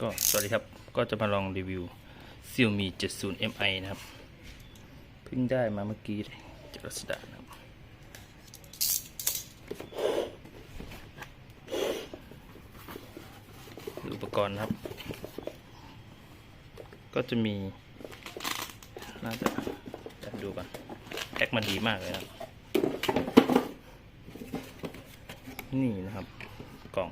ก็สวัสดีครับก็จะมาลองรีวิว Xiaomi 70 Mi นะครับ เพิ่งได้มาเมื่อกี้เลยจากรัสดานะครับอุปกรณ์ครับ ก็จะมี น่าจะจดูก่อนแพ็กมาดีมากเลยนะครับ นี่นะครับ กล่อง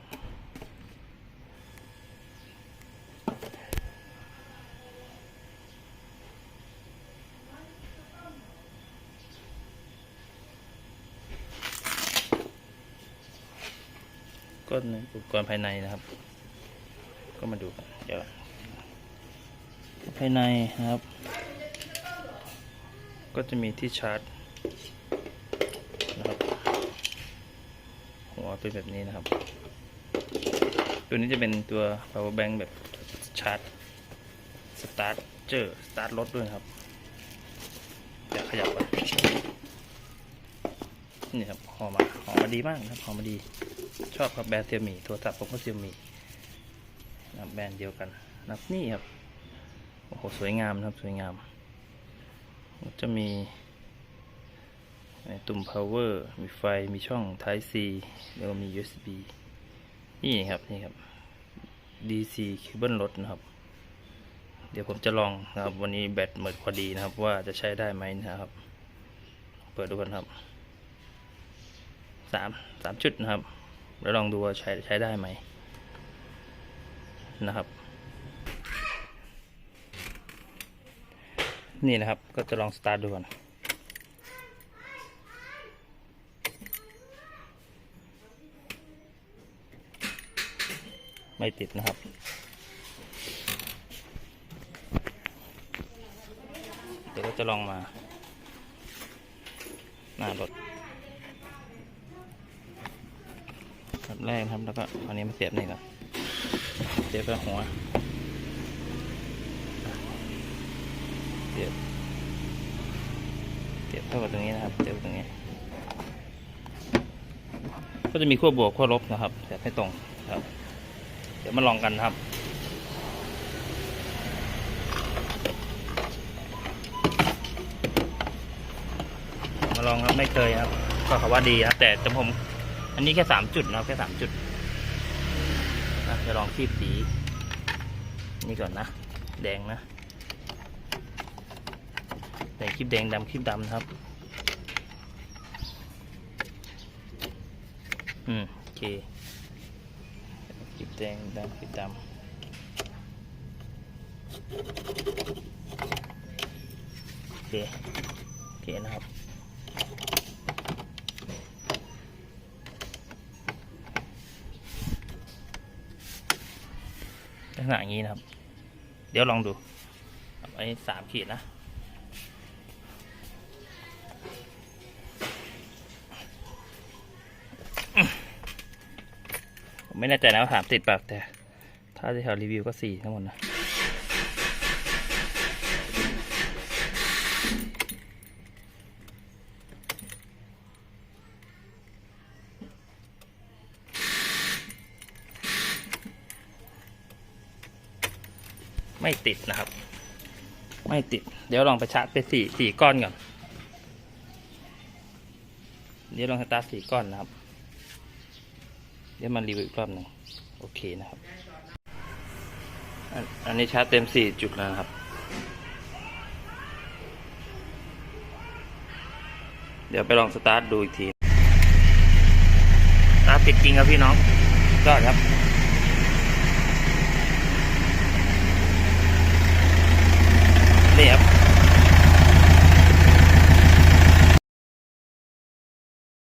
ก็ในอุปกรณ์ภายในนะครับ ก็มาดูกันเดี๋ยวภายในนะครับ ก็จะมีที่ชาร์จนะครับหัวเป็นแบบนี้นะครับ ตัวนี้จะเป็นตัว power bank แบบชาร์จสตาร์ทเจอสตาร์ทรถด้วยครับเดี๋ยวขยับก่อนนี่ครับหอมาหอมาดีมากนะครับหอมาดี ชอบครับแบรนด์เซียมี่โทรศัพท์ผมก็เซียมี่นะแบรนด์เดียวกันนับนี่ครับโอ้โหสวยงามนะครับสวยงาม จะมีตุ่ม power มีไฟมีช่อง Type C แล้วก็มี USB นี่ครับนี่ครับ DC เคเบิลรถนะครับ เดี๋ยวผมจะลองนะครับ วันนี้แบตหมดพอดีนะครับ ว่าจะใช้ได้ไหมนะครับ เปิดดูกันครับสามสามจุดนะครับ แล้วลองดูว่าใช้ใช้ได้ไหมนะครับ นี่นะครับก็จะลองสตาร์ทดูก่อนไม่ติดนะครับ เดี๋ยวก็จะลองมา หน้ารถ ครับแรกครับ แล้วก็อันนี้มาเสียบนี่ก่อนเสียบกับหัวเสียบเสียบเข้ากับตรงนี้นะครับเสียบตรงนี้ ก็จะมีขั้วบวกขั้วลบนะครับเสียบให้ตรงครับ เดี๋ยวมาลองกันครับมาลองครับไม่เคยครับ ก็เขาว่าดีครับแต่แต่ผม อันนี้แค่สามจุดนะครับแค่สามจุดนะจะลองคีบสีนี่ก่อนนะ แดงนะแดงคลิปแดงดำคลิปดำนะครับอืมโอเคคลิปแดงดำคลิปดำโอเคโอเคนะครับ ษณะอย่างนี้นะครับ เดี๋ยวลองดูไอ้สามขีดนะผมไม่แน่ใจนะว่าสามติดแบบแต่ ถ้าที่เขารีวิวก็สี่ทั้งหมดนะ ไม่ติดนะครับ ไม่ติด เดี๋ยวลองไปชาร์จไปสี่สี่ก้อนก่อน เดี๋ยวลองสตาร์ทสี่ก้อนนะครับ เดี๋ยวมารีวิวอีกรอบหนึ่งโอเคนะครับ อันนี้ชาร์จเต็มสี่จุดแล้วนะครับ เดี๋ยวไปลองสตาร์ทดูอีกทีสตาร์ทติดจริงครับพี่น้องก็ครับ นี่ครับ